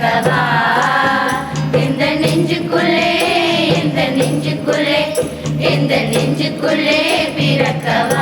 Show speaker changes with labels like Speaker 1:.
Speaker 1: பிறக்கவா எந்த நெஞ்சுக்குள்ளே இந்த நெஞ்சுக்குள்ளே எந்த நெஞ்சுக்குள்ளே பிறக்கவா?